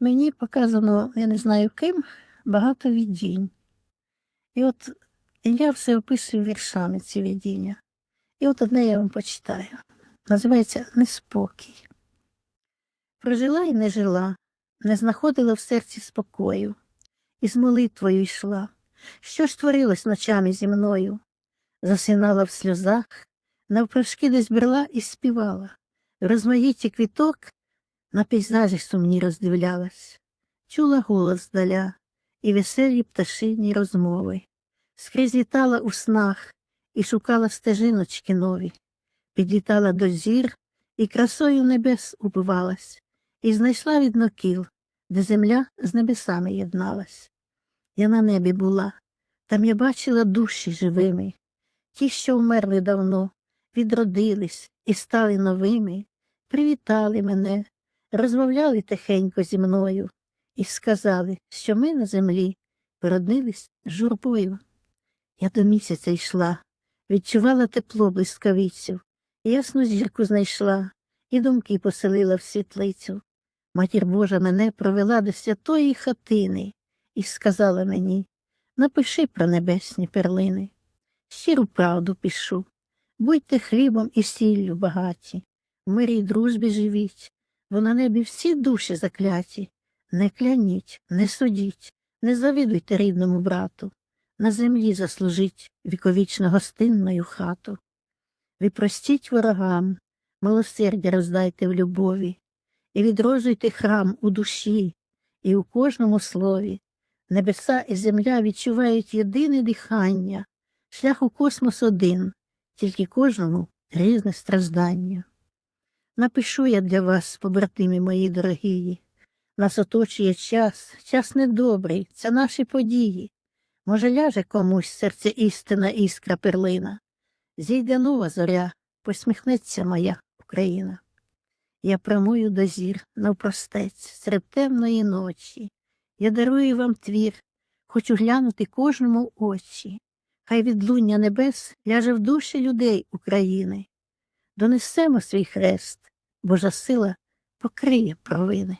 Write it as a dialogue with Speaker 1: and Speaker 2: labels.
Speaker 1: Мені показано, я не знаю ким, багато видінь. І от я все описую віршами ці видіння. І от одне я вам почитаю. Називається Неспокій. Прожила і не жила, не знаходила в серці спокою, і з молитвою йшла. Що ж творилось ночами зі мною? Засинала в сльозах, навпрошки десь брела і співала. В розмаїтті квіток на пейзажі сумні роздивлялась, чула голос здаля і веселі пташині розмови. Скрізь літала у снах і шукала стежиночки нові, підлітала до зір і красою небес убивалась, і знайшла віднокіл, де земля з небесами єдналась. Я на небі була, там я бачила душі живими, ті, що вмерли давно, відродились і стали новими, привітали мене, розмовляли тихенько зі мною і сказали, що ми на землі породнились журбою. Я до місяця йшла, відчувала тепло блискавицю, ясну зірку знайшла і думки поселила в світлицю. Матір Божа мене провела до святої хатини і сказала мені напиши про небесні перлини. Щиру правду пишу. Будьте хлібом і сіллю багаті, в мирі й дружбі живіть, бо на небі всі душі закляті. Не кляніть, не судіть, не завидуйте рідному брату, на землі заслужить віковічно гостинною хату. Ви простіть ворогам, милосердя роздайте в любові, і відроджуйте храм у душі, і у кожному слові. Небеса і земля відчувають єдине дихання, шлях у космос один, тільки кожному різне страждання. Напишу я для вас, побратимі мої дорогії, нас оточує час, час недобрий, це наші події. Може, ляже комусь серце істина іскра перлина. Зійде нова зоря, посміхнеться моя Україна. Я прямую до зір навпростець серед темної ночі. Я дарую вам твір, хочу глянути кожному очі. Хай відлуння небес ляже в душі людей України. Донесемо свій хрест, Божа сила покриє провини.